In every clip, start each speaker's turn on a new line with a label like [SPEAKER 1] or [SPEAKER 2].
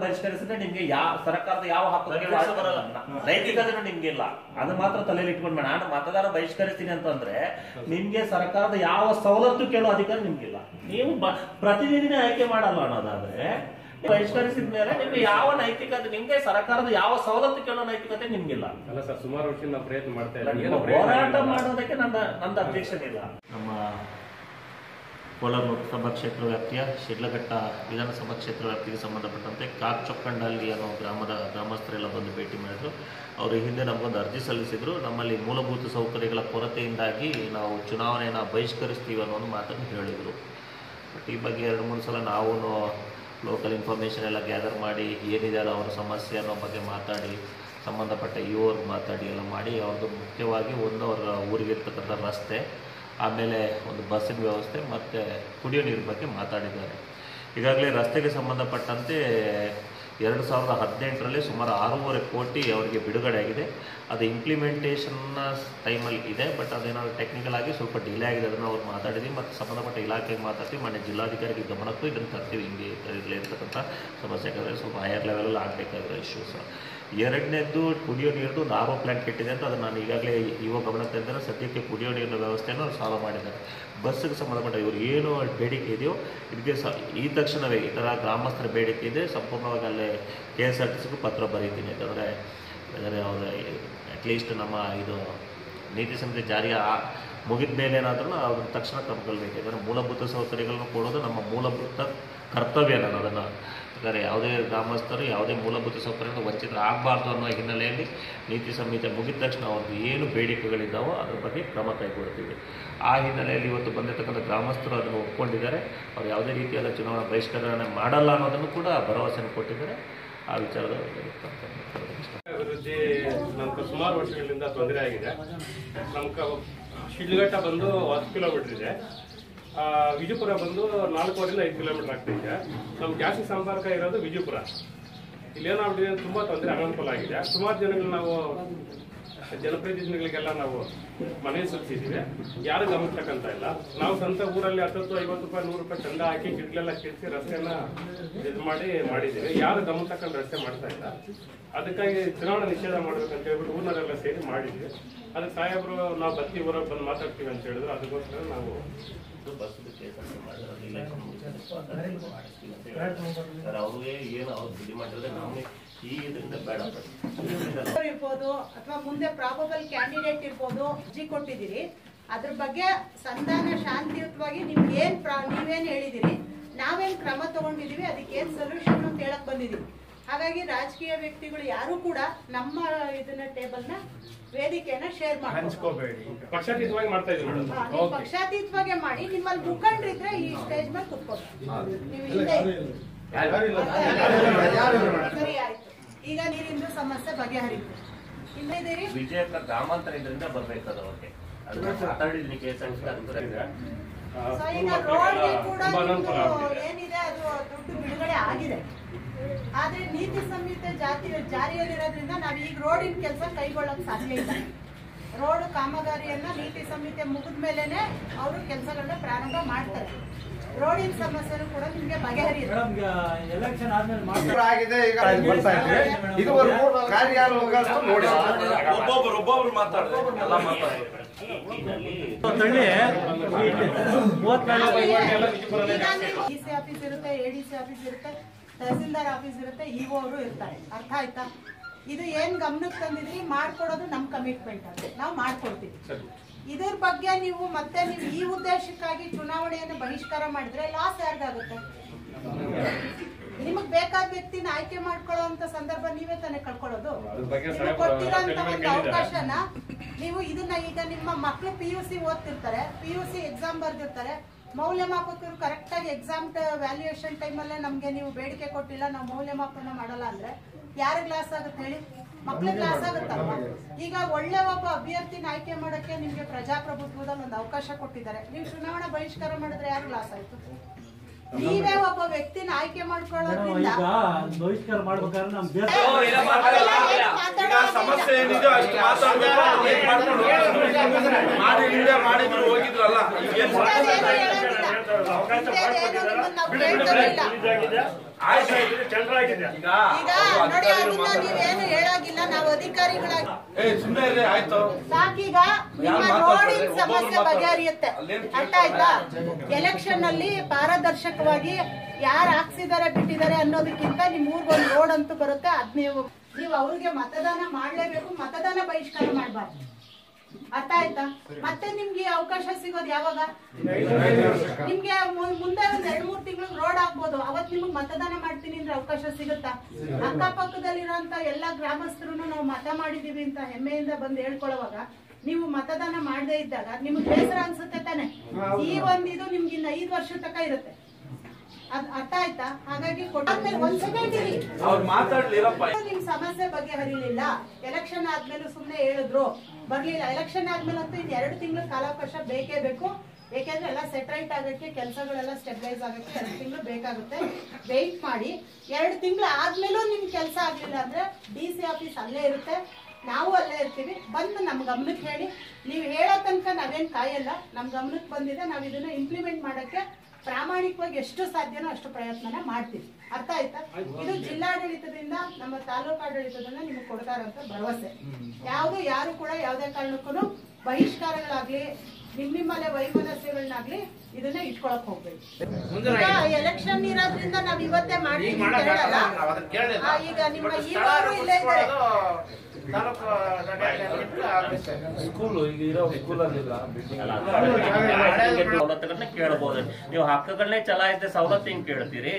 [SPEAKER 1] ಬಹಿಷ್ಕರಿಸಿದ್ರೆ ನಿಮ್ಗೆ ಯಾವ ಸರ್ಕಾರದ ಯಾವ ಹಕ್ಕು ಬರಲ್ಲ ನೈತಿಕತೆನೂ ನಿಮ್ಗೆ ಇಲ್ಲ. ಅದು ಮಾತ್ರ ತಲೆಯಲ್ಲಿ ಇಟ್ಕೊಂಡ್ಬೇಡ ನಾನು ಮತದಾರ ಬಹಿಷ್ಕರಿಸ್ತೀನಿ ಅಂತಂದ್ರೆ ನಿಮ್ಗೆ ಸರ್ಕಾರದ ಯಾವ ಸವಲತ್ತು ಕೇಳೋ ಅಧಿಕಾರ ನಿಮ್ಗಿಲ್ಲ ನೀವು ಪ್ರತಿನಿಧಿನ ಆಯ್ಕೆ ಮಾಡಲ್ಲ ಅನ್ನೋದಾದ್ರೆ ಬಹಿಷ್ಕರಿಸಿದ ಮೇಲೆ ನಿಮ್ಗೆ ಯಾವ ನೈತಿಕತೆ ನಿಮ್ಗೆ ಸರ್ಕಾರದ ಯಾವ ಸವಲತ್ತು ಕೇಳೋ ನೈತಿಕತೆ ನಿಮ್ಗಿಲ್ಲ
[SPEAKER 2] ಅಲ್ಲ ಸರ್ ಸುಮಾರು ವರ್ಷದಿಂದ ನಾವು ಪ್ರಯತ್ನ ಮಾಡ್ತಾ ಪ್ರಯತ್ನ
[SPEAKER 1] ಹೋರಾಟ ಮಾಡೋದಕ್ಕೆ ನನ್ನ ನಂದು ಅಬ್ಜೆಕ್ಷನ್ ಇಲ್ಲ ನಮ್ಮ ಕೋಲಾರ ಲೋಕಸಭಾ ಕ್ಷೇತ್ರ ವ್ಯಾಪ್ತಿಯ ಶಿಡ್ಲಘಟ್ಟ ವಿಧಾನಸಭಾ ಕ್ಷೇತ್ರ ವ್ಯಾಪ್ತಿಗೆ ಸಂಬಂಧಪಟ್ಟಂತೆ ಕಾಕ್ ಚೊಕ್ಕಂಡಲ್ಲಿ ಅನ್ನೋ ಗ್ರಾಮದ ಗ್ರಾಮಸ್ಥರೆಲ್ಲ ಬಂದು ಭೇಟಿ ಮಾಡಿದ್ರು. ಅವರು ಹಿಂದೆ ನಮಗೊಂದು ಅರ್ಜಿ ಸಲ್ಲಿಸಿದ್ರು. ನಮ್ಮಲ್ಲಿ ಮೂಲಭೂತ ಸೌಕರ್ಯಗಳ ಕೊರತೆಯಿಂದಾಗಿ ನಾವು ಚುನಾವಣೆಯನ್ನು ಬಹಿಷ್ಕರಿಸ್ತೀವಿ ಅನ್ನೋ ಒಂದು ಮಾತನ್ನು ಹೇಳಿದರು. ಬಟ್ ಈ ಬಗ್ಗೆ ಎರಡು ಮೂರು ಸಲ ನಾವು ಲೋಕಲ್ ಇನ್ಫಾರ್ಮೇಷನ್ ಎಲ್ಲ ಗ್ಯಾದರ್ ಮಾಡಿ ಏನಿದೆ ಅಲ್ಲ ಅವರ ಸಮಸ್ಯೆ ಅನ್ನೋ ಬಗ್ಗೆ ಮಾತಾಡಿ, ಸಂಬಂಧಪಟ್ಟ ಇವರು ಮಾತಾಡಿ ಎಲ್ಲ ಮಾಡಿ ಅವ್ರದ್ದು ಮುಖ್ಯವಾಗಿ ಒಂದು ಅವರ ಊರಿಗಿರ್ತಕ್ಕಂಥ ರಸ್ತೆ. ಆಮೇಲೆ ಒಂದು ಬಸ್ಸಿನ ವ್ಯವಸ್ಥೆ ಮತ್ತು ಕುಡಿಯೋ ನೀರು ಬಗ್ಗೆ ಮಾತಾಡಿದ್ದಾರೆ. ಈಗಾಗಲೇ ರಸ್ತೆಗೆ ಸಂಬಂಧಪಟ್ಟಂತೆ ಎರಡು ಸಾವಿರದ ಹದಿನೆಂಟರಲ್ಲಿ ಸುಮಾರು ಆರೂವರೆ ಕೋಟಿ ಅವರಿಗೆ ಬಿಡುಗಡೆ ಆಗಿದೆ. ಅದು ಇಂಪ್ಲಿಮೆಂಟೇಷನ್ನ ಟೈಮಲ್ಲಿ ಇದೆ ಬಟ್ ಅದೇನಾದ್ರು ಟೆಕ್ನಿಕಲ್ ಆಗಿ ಸ್ವಲ್ಪ ಡಿಲೇ ಆಗಿದೆ ಅದನ್ನು ಅವ್ರು ಮಾತಾಡಿದ್ವಿ. ಮತ್ತು ಸಂಬಂಧಪಟ್ಟ ಇಲಾಖೆಗೆ ಮಾತಾಡ್ತೀವಿ ಮನೆ ಜಿಲ್ಲಾಧಿಕಾರಿಗೆ ಗಮನಕ್ಕೂ ಇದನ್ನು ತರ್ತೀವಿ. ಹಿಂಗೆ ಇರಲಿ ಇರ್ತಕ್ಕಂಥ ಸಮಸ್ಯೆ ಯಾಕಂದರೆ ಸ್ವಲ್ಪ ಹೈಯರ್ ಲೆವೆಲಲ್ಲಿ ಆಗಬೇಕಾಗಿರೋ ಇಶ್ಯೂಸ್ ಎರಡನೇದ್ದು ಕುಡಿಯೋ ಒಂದು ಆರೋ ಪ್ಲಾಂಟ್ ಕೆಟ್ಟಿದೆ ಅಂತ ಅದನ್ನು ನಾನು ಈಗಾಗಲೇ ಇವಾಗ ಗಮನಕ್ಕೆ ತಂದರೆ ಸದ್ಯಕ್ಕೆ ಕುಡಿಯೋ ನೀರಿನ ವ್ಯವಸ್ಥೆಯನ್ನು ಸಾಲ್ವ್ ಮಾಡಿದ್ದಾರೆ. ಬಸ್ಸಿಗೆ ಸಂಬಂಧಪಟ್ಟ ಇವರು ಏನು ಬೇಡಿಕೆ ಇದೆಯೋ ಇದಕ್ಕೆ ಸ, ಈ ತಕ್ಷಣವೇ ಈ ಥರ ಗ್ರಾಮಸ್ಥರ ಬೇಡಿಕೆ ಇದೆ. ಸಂಪೂರ್ಣವಾಗಿ ಅಲ್ಲೇ ಕೆ ಎಸ್ ಆರ್ ಟಿ ಸಿಗೂ ಪತ್ರ ಬರೀತೀನಿ ಯಾಕಂದರೆ ಅವರು ಅಟ್ಲೀಸ್ಟ್ ನಮ್ಮ ಇದು ನೀತಿ ಸಂಹಿತೆ ಜಾರಿಯ ಮುಗಿದ ಮೇಲೆ ಏನಾದರೂ ಅದನ್ನು ತಕ್ಷಣ ಕ್ರಮಗೊಳ್ಬೇಕು ಯಾಕಂದರೆ ಮೂಲಭೂತ ಸೌಕರ್ಯಗಳನ್ನು ಕೊಡೋದು ನಮ್ಮ ಮೂಲಭೂತ ಕರ್ತವ್ಯ ನಾನು ಅದನ್ನು ಯಾಕಂದರೆ ಯಾವುದೇ ಗ್ರಾಮಸ್ಥರು, ಯಾವುದೇ ಮೂಲಭೂತ ಸೌಕರ್ಯಗಳು ವಂಚಿತರಾಗಬಾರ್ದು ಅನ್ನೋ ಹಿನ್ನೆಲೆಯಲ್ಲಿ ನೀತಿ ಸಂಹಿತೆ ಮುಗಿದ ತಕ್ಷಣ ಅವ್ರದ್ದು ಏನು ಬೇಡಿಕೆಗಳಿದ್ದಾವೋ ಅದ್ರ ಬಗ್ಗೆ ಕ್ರಮ ಕೈಗೊಳ್ತೀವಿ ಆ ಹಿನ್ನೆಲೆಯಲ್ಲಿ ಇವತ್ತು ಬಂದಿರತಕ್ಕಂಥ ಗ್ರಾಮಸ್ಥರು ಅದನ್ನು ಒಪ್ಕೊಂಡಿದ್ದಾರೆ. ಅವ್ರು ಯಾವುದೇ ರೀತಿಯಾದ ಚುನಾವಣಾ ಬಹಿಷ್ಕರಣೆ ಮಾಡಲ್ಲ ಅನ್ನೋದನ್ನು ಕೂಡ ಭರವಸೆಯನ್ನು ಕೊಟ್ಟಿದ್ದಾರೆ. ಆ ವಿಚಾರದ
[SPEAKER 2] ನಮ್ಗೆ ಸುಮಾರು ವರ್ಷಗಳಿಂದ ತೊಂದರೆ ಆಗಿದೆ. ನಮ್ಗೆ ಶಿಡ್ಲಘಟ್ಟ ಬಂದು ಹತ್ತು ಕಿಲೋಮೀಟರ್ ಇದೆ. ವಿಜಯಪುರ ಬಂದು ನಾಲ್ಕೂವರೆಯಿಂದ ಐದು ಕಿಲೋಮೀಟರ್ ಆಗ್ತಿದೆ ನಮ್ಮ ಜಾಸ್ತಿ ಸಂಪರ್ಕ ಇರೋದು ವಿಜಯಪುರ. ಇಲ್ಲೇನಾಗ್ಬಿಟ್ಟಿದೆ ತುಂಬ ತುಂಬಾ ತೊಂದರೆ ಅನಾನುಕೂಲ ಆಗಿದೆ. ಸುಮಾರು ಜನಗಳು ನಾವು ಜನಪ್ರತಿನಿಧಿಗಳಿಗೆಲ್ಲ ನಾವು ಮನೆ ಸುತ್ತಿದ್ದೀವಿ ಯಾರು ಗಮನ ತಕ್ಕಂತ ಇಲ್ಲ. ನಾವು ಸ್ವಂತ ಊರಲ್ಲಿ ಹತ್ತತ್ತು, ಐವತ್ತು ರೂಪಾಯಿ, ನೂರು ರೂಪಾಯಿ ಚಂದ ಹಾಕಿ ಗಿಡಗಳೆಲ್ಲ ಕಿಡಿಸಿ ರಸ್ತೆನ ಇದು ಮಾಡಿ ಮಾಡಿದ್ದೀವಿ. ಯಾರು ಗಮನಿಸ್ತಕ್ಕಂಥ ರಸ್ತೆ ಮಾಡ್ತಾ ಇಲ್ಲ. ಅದಕ್ಕಾಗಿ ಚುನಾವಣಾ ನಿಷೇಧ ಮಾಡ್ಬೇಕಂತ ಹೇಳ್ಬಿಟ್ಟು ಊರಿನವರೆಲ್ಲ ಸೇರಿ ಮಾಡಿದ್ವಿ. ಅದಕ್ಕೆ ಸಾಹೇಬರು, ನಾವು ಬತ್ತಿ ಊರಾಗ ಬಂದು ಮಾತಾಡ್ತೀವಿ ಅಂತ ಹೇಳಿದ್ರು. ಅದಕ್ಕೋಸ್ಕರ ನಾವು
[SPEAKER 1] ಅವ್ರಿಗೆ ಏನು ಅವ್ರು ಬಿಡಿ ಮಾಡಿದ್ರೆ ಬೇಡ
[SPEAKER 3] ಇರ್ಬೋದು ಅಥವಾ ಮುಂದೆ ಪ್ರಾಬಬಲ್ ಕ್ಯಾಂಡಿಡೇಟ್ ಇರ್ಬೋದು ಅರ್ಜಿ ಕೊಟ್ಟಿದ್ದೀರಿ. ಅದ್ರ ಬಗ್ಗೆ ಸಂಧಾನ ಶಾಂತಿಯುತವಾಗಿ ನಿಮ್ಗೆ ಏನ್ ಪ್ರಾ- ನೀವೇನ್ ಹೇಳಿದಿರಿ ನಾವೇನ್ ಕ್ರಮ ತಗೊಂಡಿದೀವಿ ಅದಕ್ಕೆ ಏನ್ ಸೊಲ್ಯೂಷನ್ ಅಂತ ಹೇಳಕ್ ಬಂದಿದೀವಿ ಹಾಗಾಗಿ ರಾಜಕೀಯ ವ್ಯಕ್ತಿಗಳು ಯಾರು ಕೂಡ ನಮ್ಮ ಇದನ್ನ ಟೇಬಲ್ನ ನ ವೇದಿಕೆಯನ್ನ ಶೇರ್ ಮಾಡ್ಕೋಬೇಡಿ
[SPEAKER 2] ಪಕ್ಷಾತೀತವಾಗಿ ಮಾಡ್ತಾ ಇದ್ದೀವಿ
[SPEAKER 3] ಪಕ್ಷಾತೀತವಾಗಿ ಮಾಡಿ ನಿಮ್ಮಲ್ಲಿ ಮುಖಂಡ್ರಿದ್ರೆ ಈ ಸ್ಟೇಜ್ ಮೇಲೆ ಕುತ್ಕೋಬೇಕು ನೀವು ಹಿಂದೆ ಸರಿ ಆಯ್ತು ಈಗ ನೀರಿಂದು ಸಮಸ್ಯೆ ಬಗೆಹರಿತು ಇದೀರಿ
[SPEAKER 1] ವಿಜಯಪುರ ಗ್ರಾಮಾಂತರ ಇದರಿಂದ ಬರ್ಬೇಕು ಅದಕ್ಕೆ ಅದನ್ನ ಮಾತಾಡಿದ್ನಿ ಕೇಸ್ ಆಗ್ತದೆ
[SPEAKER 3] ಸೊ ಈಗ ರೋಡ್ಗೆ ಕೂಡ ಏನಿದೆ ಅದು ದುಡ್ಡು ಬಿಡುಗಡೆ ಆಗಿದೆ. ಆದ್ರೆ ನೀತಿ ಸಂಹಿತೆ ಜಾತಿ ಜಾರಿಯಲ್ಲಿರೋದ್ರಿಂದ ನಾವ್ ಈಗ ರೋಡಿನ ಕೆಲಸ ಕೈಗೊಳ್ಳಕ್ ಸಾಧ್ಯ ಇಲ್ಲ. ರೋಡ್ ಕಾಮಗಾರಿಯನ್ನ ನೀತಿ ಸಂಹಿತೆ ಮುಗಿದ ಮೇಲೆನೆ ಅವರು ಕೆಲಸಗಳನ್ನ ಪ್ರಾರಂಭ ಮಾಡ್ತಾರೆ. ರೋಡಿನ ಸಮಸ್ಯೆನೂ ಕೂಡ ನಿಮ್ಗೆ ಬಗೆಹರಿಯುತ್ತೆ.
[SPEAKER 4] ಎಲೆಕ್ಷನ್ ಆದ್ಮೇಲೆ ಮಾಡ್ತಾರೆ.
[SPEAKER 5] ಆಗಿದೆ ಈಗ ಅಲ್ಲಿ ಬರ್ತಾ ಇದ್ವಿ ಇದುವರೆಗೂ ಕಾರ್ಯಾಲಯಗಳಂತೂ ನೋಡಿಲ್ಲ
[SPEAKER 6] ಒಬ್ಬೊಬ್ರು ಒಬ್ಬೊಬ್ರು ಮಾತಾಡ್ತಾರೆ. ಎಲ್ಲ ಮಾತಾಡ್ತಾರೆ.
[SPEAKER 3] ಡಿ ಸಿ ಆಫೀಸ್ ಇರುತ್ತೆ ಎ ಡಿ ಸಿ ಆಫೀಸ್ ಇರುತ್ತೆ ತಹಸೀಲ್ದಾರ್ ಆಫೀಸ್ ಇರುತ್ತೆ ಇಒ ಅವರು ಇರ್ತಾರೆ. ಅರ್ಥ ಆಯ್ತಾ? ಇದು ಏನ್ ಗಮನಕ್ಕೆ ತಂದಿದ್ರಿ? ಮಾಡ್ಕೊಡೋದು ನಮ್ ಕಮಿಟ್ಮೆಂಟ್ ಅದು. ನಾವು ಮಾಡ್ಕೊಡ್ತೀವಿ. ಇದ್ರ ಬಗ್ಗೆ ನೀವು ಮತ್ತೆ ನೀವು ಈ ಉದ್ದೇಶಕ್ಕಾಗಿ ಚುನಾವಣೆಯನ್ನು ಬಹಿಷ್ಕಾರ ಮಾಡಿದ್ರೆ ಲಾಸ್ ಯಾರ್ದಾಗುತ್ತೆ ನಿಮಗ್ ಬೇಕಾದ ವ್ಯಕ್ತಿನ ಆಯ್ಕೆ ಮಾಡ್ಕೊಳ್ಳೋ ಅಂತ ಸಂದರ್ಭ ನೀವೇ ತಾನೇ ಕಳ್ಕೊಳ್ಳೋದು. ಕೊಟ್ಟಿರೋಂತ ಒಂದು ಅವಕಾಶನ ನೀವು ಇದನ್ನ ಈಗ ನಿಮ್ಮ ಮಕ್ಳು ಪಿ ಯು ಸಿ ಓದ್ತಿರ್ತಾರೆ. ಪಿ ಯು ಸಿ ಎಕ್ಸಾಮ್ ಬರ್ದಿರ್ತಾರೆ. ಮೌಲ್ಯಮಾಪಕರು ಕರೆಕ್ಟ್ ಆಗಿ ಎಕ್ಸಾಮ್ ವ್ಯಾಲ್ಯೂಯೇಷನ್ ಟೈಮಲ್ಲೇ ನಮ್ಗೆ ನೀವು ಬೇಡಿಕೆ ಕೊಟ್ಟಿಲ್ಲ ನಾವು ಮೌಲ್ಯಮಾಪನ ಮಾಡಲ್ಲ ಅಂದ್ರೆ ಯಾರಿಗೆ ಲಾಸ್ ಆಗುತ್ತೆ ಹೇಳಿ? ಮಕ್ಳಿಗೆ ಲಾಸ್ ಆಗುತ್ತಲ್ವಾ? ಈಗ ಒಳ್ಳೆ ಒಬ್ಬ ಅಭ್ಯರ್ಥಿನ ಆಯ್ಕೆ ಮಾಡೋಕ್ಕೆ ನಿಮಗೆ ಪ್ರಜಾಪ್ರಭುತ್ವದಲ್ಲಿ ಒಂದು ಅವಕಾಶ ಕೊಟ್ಟಿದ್ದಾರೆ. ನೀವು ಚುನಾವಣಾ ಬಹಿಷ್ಕಾರ ಮಾಡಿದ್ರೆ ಯಾರು ಲಾಸ್ ಆಯ್ತು? ನೀವೇ ಒಬ್ಬ ವ್ಯಕ್ತಿನ ಆಯ್ಕೆ ಮಾಡ್ಕೊಳ್ಳೋದ್ರಿಂದ
[SPEAKER 4] ಈಗ ಬಹಿಷ್ಕಾರ ಮಾಡ್ಬೇಕಾದ್ರೆ ನಮ್ ದೇಶ
[SPEAKER 6] ಈಗ ಸಮಸ್ಯೆ ಏನಿದೆ ಅಷ್ಟು ಮಾತಾಡ್ಬೇಕು ಏನ್ ಮಾಡ್ಕೊಂಡು ಮಾಡಿ ಹಿಂದೆ ಮಾಡಿದ್ರು ಹೋಗಿದ್ರಲ್ಲ. ಏನ್ ಈಗ
[SPEAKER 3] ನೋಡಿ
[SPEAKER 6] ಮಾತಾಡ್ತಾರೆ.
[SPEAKER 3] ನೀವೇನು ಹೇಳಾಗಿಲ್ಲ ನಾವು ಅಧಿಕಾರಿಗಳಾಗಿ
[SPEAKER 6] ಏ ಸುಮ್ಮನೆ ಆಯ್ತು.
[SPEAKER 3] ಸಾಕೀಗ ನಿಮ್ಮ
[SPEAKER 6] ಯಾರು
[SPEAKER 3] ರೋಡಿನ ಸಮಸ್ಯೆ ಬಗೆಹರಿಯುತ್ತೆ. ಅರ್ಥ ಆಯ್ತಾ? ಎಲೆಕ್ಷನ್ ಅಲ್ಲಿ ಪಾರದರ್ಶಕವಾಗಿ ಯಾರು ಹಾಕ್ಸಿದಾರೆ ಬಿಟ್ಟಿದ್ದಾರೆ ಅನ್ನೋದಕ್ಕಿಂತ ನಿಮ್ ಊರ್ಗೊಂದು ರೋಡ್ ಅಂತೂ ಬರುತ್ತೆ ಅದ್ ನೀವು ನೀವು ಅವ್ರಿಗೆ ಮತದಾನ ಮಾಡ್ಲೇಬೇಕು ಮತದಾನ ಬಹಿಷ್ಕಾರ ಮಾಡ್ಬಾರ್ದು. ಅರ್ಥ ಆಯ್ತಾ? ಮತ್ತೆ ನಿಮ್ಗೆ ಅವಕಾಶ ಸಿಗೋದು ಯಾವಾಗ? ನಿಮ್ಗೆ ಮುಂದೆ ಒಂದ್ ಎರಡ್ ಮೂರ್ ತಿಂಗಳು ರೋಡ್ ಆಗ್ಬೋದು ಅವತ್ ನಿಮ್ಗೆ ಮತದಾನ ಮಾಡ್ತೀನಿ ಅಂದ್ರೆ ಅವಕಾಶ ಸಿಗುತ್ತಾ? ಅಕ್ಕಪಕ್ಕದಲ್ಲಿರೋಂತ ಎಲ್ಲಾ ಗ್ರಾಮಸ್ಥರು ನಾವು ಮತ ಮಾಡಿದೀವಿ ಅಂತ ಹೆಮ್ಮೆಯಿಂದ ಬಂದು ಹೇಳ್ಕೊಳ್ಳುವಾಗ ನೀವು ಮತದಾನ ಮಾಡದೇ ಇದ್ದಾಗ ನಿಮ್ಗೆ ಬೇಸರ ಅನ್ಸುತ್ತೆ ತಾನೆ? ಈ ಒಂದ್ ಇದು ನಿಮ್ಗೆ ಇನ್ನ ಐದ್ ವರ್ಷ ತನಕ ಇರುತ್ತೆ. ಅದ್ ಅರ್ಥ ಆಯ್ತಾ? ಹಾಗಾಗಿ ಕೊಟ್ಟಾದ್ಮೇಲೆ ಒಂದ್ ನಿಮ್ ಸಮಸ್ಯೆ ಬಗೆಹರಿಲಿಲ್ಲ ಎಲೆಕ್ಷನ್ ಆದ್ಮೇಲೆ ಸುಮ್ನೆ ಹೇಳಿದ್ರು. ಬರ್ಲಿಲ್ಲ. ಎಲೆಕ್ಷನ್ ಆದ್ಮೇಲೆ ಅಂತೂ ಇನ್ ಎರಡು ತಿಂಗಳು ಕಾಲಾವಕಾಶ ಬೇಕೇ ಬೇಕು. ಯಾಕೆಂದ್ರೆ ಎಲ್ಲ ಸೆಟ್ರೈಟ್ ಆಗಕ್ಕೆ, ಕೆಲಸಗಳೆಲ್ಲ ಸ್ಟೆಬಿಲೈಸ್ ಆಗಕ್ಕೆ ಎರಡು ತಿಂಗಳು ಬೇಕಾಗುತ್ತೆ. ವೆಯ್ಟ್ ಮಾಡಿ. ಎರಡು ತಿಂಗಳು ಆದ್ಮೇಲೂ ನಿಮ್ ಕೆಲಸ ಆಗಲಿಲ್ಲ ಅಂದ್ರೆ ಡಿ ಸಿ ಆಫೀಸ್ ಅಲ್ಲೇ ಇರುತ್ತೆ. ನಾವು ಅಲ್ಲೇ ಇರ್ತೀವಿ. ಬಂದು ನಮ್ಮ ಗಮನಕ್ಕೆ ಹೇಳಿ. ನೀವು ಹೇಳೋ ತನಕ ನಾವೇನ್ ಕಾಯಲ್ಲ. ನಮ್ಮ ಗಮನಕ್ಕೆ ಬಂದಿದೆ. ನಾವು ಇದನ್ನ ಇಂಪ್ಲಿಮೆಂಟ್ ಮಾಡಕ್ಕೆ ಪ್ರಾಮಾಣಿಕವಾಗಿ ಎಷ್ಟು ಸಾಧ್ಯನೋ ಅಷ್ಟು ಪ್ರಯತ್ನನ ಮಾಡ್ತೀವಿ. ಅರ್ಥ ಆಯ್ತಾ? ಇದು ಜಿಲ್ಲಾಡಳಿತದಿಂದ ನಮ್ಮ ತಾಲೂಕು ಆಡಳಿತದಿಂದ ನಿಮಗೆ ಕೊಡ್ತಾರಂತ ಭರವಸೆ. ಯಾವುದು ಯಾರು ಕೂಡ ಯಾವುದೇ ಕಾರಣಕ್ಕೂ ಬಹಿಷ್ಕಾರಗಳಾಗ್ಲಿ ನಿಮ್ ನಿಮ್ಮಲ್ಲೇ ವೈಮನಸ್ಯಗಳನ್ನಾಗ್ಲಿ ಇದನ್ನ ಇಟ್ಕೊಳಕ್ ಹೋಗ್ಬೇಕು. ಎಲೆಕ್ಷನ್ ಇರೋದ್ರಿಂದ ನಾವ್ ಇವತ್ತೇ ಮಾಡ್ತೀವಿ ಈಗ ನಿಮ್ಮ ಇಲ್ಲೇ
[SPEAKER 6] ಸ್ಕೂಲು ಈಗ ಇರೋ ಸ್ಕೂಲಲ್ಲಿ
[SPEAKER 1] ಅಲ್ಲ, ಸವಲತ್ತುಗಳನ್ನ ಕೇಳಬಹುದು ನೀವು ಹಕ್ಕುಗಳನ್ನೇ ಚಲಾಯಿಸಿದ ಸವಲತ್ತು ಹಿಂಗ್ ಕೇಳ್ತೀರಿ?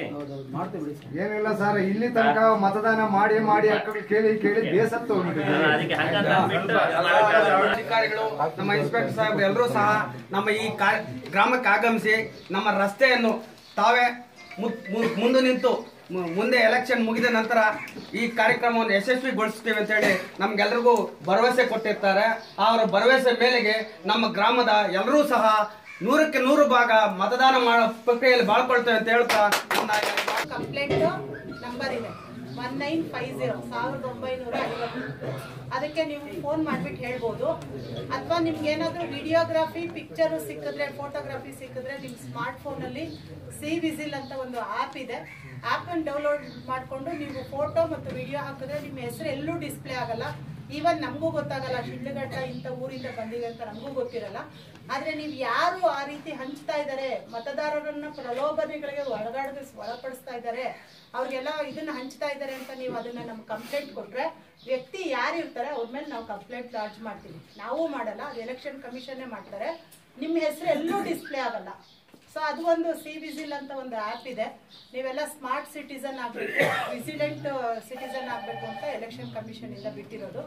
[SPEAKER 5] ಏನಿಲ್ಲ ಸರ್ ಇಲ್ಲಿ ತನಕ ಮತದಾನ ಮಾಡಿ ಮಾಡಿ ಹಕ್ಕುಗಳು ಕೇಳಿ ಕೇಳಿ ಬೇಸತ್ತು ಹೋಗ್ಬಿಟ್ಟಿದೆ.
[SPEAKER 1] ಅದಕ್ಕೆ ಹಂಗಂತ ಬಿಟ್ಟು
[SPEAKER 7] ಅಧಿಕಾರಿಗಳು ನಮ್ಮ ಇನ್ಸ್ಪೆಕ್ಟರ್ ಸಾಹೇಬ್ ಎಲ್ಲರೂ ಸಹ ನಮ್ಮ ಈ ಕಾ- ಗ್ರಾಮಕ್ಕೆ ಆಗಮಿಸಿ ನಮ್ಮ ರಸ್ತೆಯನ್ನು ತಾವೇ ಮುಂದೆ ನಿಂತು ಮುಂದೆ ಎಲೆಕ್ಷನ್ ಮುಗಿದ ನಂತರ ಈ ಕಾರ್ಯಕ್ರಮವನ್ನು ಯಶಸ್ವಿಗೊಳಿಸ್ತೇವೆ ಅಂತ ಹೇಳಿ ನಮ್ಗೆಲ್ರಿಗೂ ಭರವಸೆ ಕೊಟ್ಟಿರ್ತಾರೆ. ಅವರ ಭರವಸೆ ಮೇಲೆಗೆ ನಮ್ಮ ಗ್ರಾಮದ ಎಲ್ಲರೂ ಸಹ ನೂರಕ್ಕೆ ನೂರು ಭಾಗ ಮತದಾನ ಮಾಡೋ ಪ್ರಕ್ರಿಯೆಯಲ್ಲಿ ಬಾಳ್ಕೊಳ್ತೇವೆ ಅಂತ ಹೇಳ್ತಾ
[SPEAKER 3] ಕಂಪ್ಲೇಂಟ್ ನಂಬರ್ ಇದೆ. ಒನ್ ನೈನ್ ಫೈವ್ ಜೀರೋ ಸಾವಿರದ ಒಂಬೈನೂರ ಐವತ್ತು. ಅದಕ್ಕೆ ನೀವು ಫೋನ್ ಮಾಡಿಬಿಟ್ಟು ಹೇಳ್ಬೋದು. ಅಥವಾ ನಿಮ್ಗೆ ಏನಾದರೂ ವಿಡಿಯೋಗ್ರಫಿ ಪಿಕ್ಚರು ಸಿಕ್ಕಿದ್ರೆ ಫೋಟೋಗ್ರಫಿ ಸಿಕ್ಕಿದ್ರೆ ನಿಮ್ಮ ಸ್ಮಾರ್ಟ್ ಫೋನಲ್ಲಿ ಸಿ ವಿಸಿಲ್ ಅಂತ ಒಂದು ಆ್ಯಪ್ ಇದೆ. ಆ್ಯಪನ್ನು ಡೌನ್ಲೋಡ್ ಮಾಡಿಕೊಂಡು ನೀವು ಫೋಟೋ ಮತ್ತು ವಿಡಿಯೋ ಹಾಕಿದ್ರೆ ನಿಮ್ಮ ಹೆಸರು ಎಲ್ಲೂ ಡಿಸ್ಪ್ಲೇ ಆಗಲ್ಲ. ಈವನ್ ನಮಗೂ ಗೊತ್ತಾಗಲ್ಲ, ಶಿಡ್ಲಘಟ್ಟ ಇಂಥ ಊರಿಂದ ಬಂದಿದೆ ಅಂತ ನಮಗೂ ಗೊತ್ತಿರಲ್ಲ. ಆದ್ರೆ ನೀವು ಯಾರು ಆ ರೀತಿ ಹಂಚ್ತಾ ಇದ್ದಾರೆ ಮತದಾರರನ್ನ ಪ್ರಲೋಭನೆಗಳಿಗೆ ಒಳಗಾಡಿಸ್ ಒಳಪಡಿಸ್ತಾ ಇದ್ದಾರೆ ಅವ್ರಿಗೆಲ್ಲ ಇದನ್ನ ಹಂಚ್ತಾ ಇದ್ದಾರೆ ಅಂತ ನೀವು ಅದನ್ನ ನಮ್ಗೆ ಕಂಪ್ಲೇಂಟ್ ಕೊಟ್ರೆ, ವ್ಯಕ್ತಿ ಯಾರು ಇರ್ತಾರೆ, ಅವ್ರ ಮೇಲೆ ನಾವು ಕಂಪ್ಲೇಂಟ್ ಲಾಡ್ಜ್ ಮಾಡ್ತೀವಿ. ನಾವು ಮಾಡಲ್ಲ, ಅದು ಎಲೆಕ್ಷನ್ ಕಮಿಷನ್ನೇ ಮಾಡ್ತಾರೆ. ನಿಮ್ಮ ಹೆಸರು ಎಲ್ಲೂ ಡಿಸ್ಪ್ಲೇ ಆಗಲ್ಲ. ಸೊ ಅದು ಒಂದು ಸಿ ವಿಸಿಲ್ ಅಂತ ಒಂದು ಆ್ಯಪ್ ಇದೆ. ನೀವೆಲ್ಲ ಸ್ಮಾರ್ಟ್ ಸಿಟಿಸನ್ ಆಗಬೇಕು ವಿಸಿಲೆಂಟ್ ಸಿಟಿಸನ್ ಆಗಬೇಕು ಅಂತ ಎಲೆಕ್ಷನ್ ಕಮಿಷನ್ ಇಂದ ಬಿಟ್ಟಿರೋದು.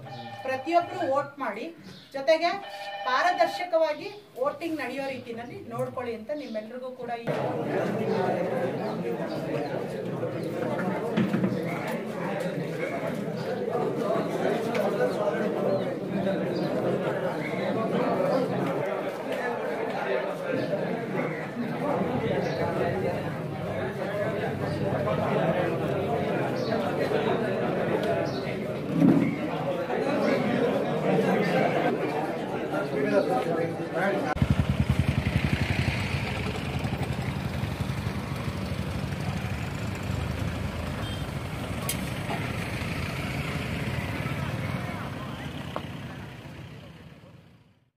[SPEAKER 3] ಪ್ರತಿಯೊಬ್ಬರು ವೋಟ್ ಮಾಡಿ, ಜೊತೆಗೆ ಪಾರದರ್ಶಕವಾಗಿ ವೋಟಿಂಗ್ ನಡೆಯೋ ರೀತಿಯಲ್ಲಿ ನೋಡ್ಕೊಳ್ಳಿ ಅಂತ ನಿಮ್ಮೆಲ್ರಿಗೂ ಕೂಡ ಈ
[SPEAKER 5] Give it up, Mr. Green. All right.